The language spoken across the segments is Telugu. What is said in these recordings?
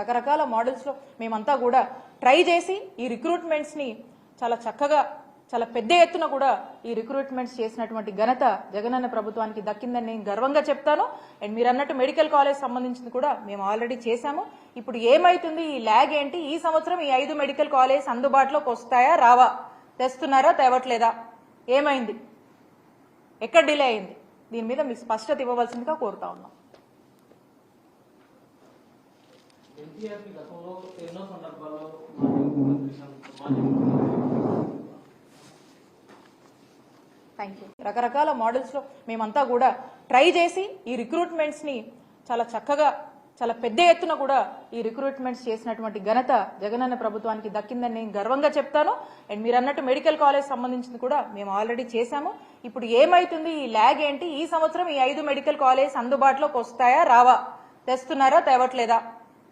రకరకాల మోడల్స్లో మేమంతా కూడా ట్రై చేసి ఈ రిక్రూట్మెంట్స్ని చాలా చక్కగా చాలా పెద్ద ఎత్తున కూడా ఈ రిక్రూట్మెంట్స్ చేసినటువంటి ఘనత జగనన్న ప్రభుత్వానికి దక్కిందని నేను గర్వంగా చెప్తాను. అండ్ మీరు అన్నట్టు మెడికల్ కాలేజ్ సంబంధించింది కూడా మేము ఆల్రెడీ చేశాము. ఇప్పుడు ఏమైతుంది? ఈ ల్యాగ్ ఏంటి? ఈ సంవత్సరం ఈ ఐదు మెడికల్ కాలేజ్ అందుబాటులోకి వస్తాయా? రావా? తెస్తున్నారా? తేవట్లేదా? ఏమైంది? ఎక్కడ డిలే అయింది? దీని మీద మీకు స్పష్టత ఇవ్వవలసిందిగా కోరుతా ఉన్నాం. ఎన్టీఆర్కి గతంలో ఎన్నో సందర్భాల్లో థ్యాంక్ యూ రకరకాల మోడల్స్లో మేమంతా కూడా ట్రై చేసి ఈ రిక్రూట్మెంట్స్ని చాలా చక్కగా చాలా పెద్ద ఎత్తున కూడా ఈ రిక్రూట్మెంట్స్ చేసినటువంటి ఘనత జగనన్న ప్రభుత్వానికి దక్కిందని నేను గర్వంగా చెప్తాను. అండ్ మీరు అన్నట్టు మెడికల్ కాలేజ్ సంబంధించింది కూడా మేము ఆల్రెడీ చేశాము. ఇప్పుడు ఏమైతుంది? ఈ ల్యాగ్ ఏంటి? ఈ సంవత్సరం ఈ ఐదు మెడికల్ కాలేజ్ అందుబాటులోకి వస్తాయా? రావా? తెస్తున్నారా? తేవట్లేదా?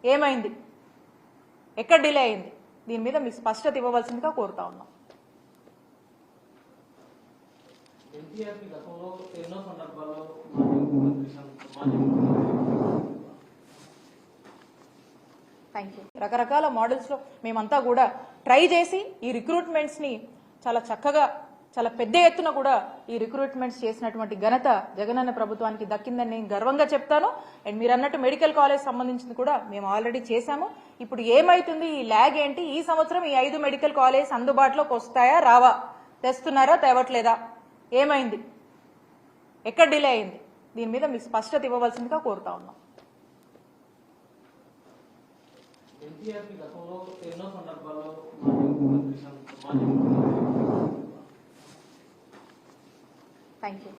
ఏమైంది? ఎక్కడ డిలే అయింది? దీని మీద మీకు స్పష్టత ఇవ్వవలసిందిగా కోరుతా ఉన్నాం. థ్యాంక్ యూ రకరకాల మోడల్స్లో మేమంతా కూడా ట్రై చేసి ఈ రిక్రూట్మెంట్స్ని చాలా చక్కగా చాలా పెద్ద ఎత్తున కూడా ఈ రిక్రూట్మెంట్స్ చేసినటువంటి ఘనత జగనన్న ప్రభుత్వానికి దక్కిందని నేను గర్వంగా చెప్తాను. అండ్ మీరు అన్నట్టు మెడికల్ కాలేజ్ సంబంధించింది కూడా మేము ఆల్రెడీ చేశాము. ఇప్పుడు ఏమైతుంది? ఈ ల్యాగ్ ఏంటి? ఈ సంవత్సరం ఈ ఐదు మెడికల్ కాలేజ్ అందుబాటులోకి వస్తాయా? రావా? తెస్తున్నారా? తేవట్లేదా? ఏమైంది? ఎక్కడ డిలే అయింది? దీని మీద మీకు స్పష్టత ఇవ్వవలసిందిగా కోరుతా ఉన్నాం. ఎన్టీఆర్ గతంలో ఎన్నో సందర్భాల్లో మాజీ ముఖ్యమంత్రి సం- మాజీ ముఖ్యమంత్రి థ్యాంక్ యూ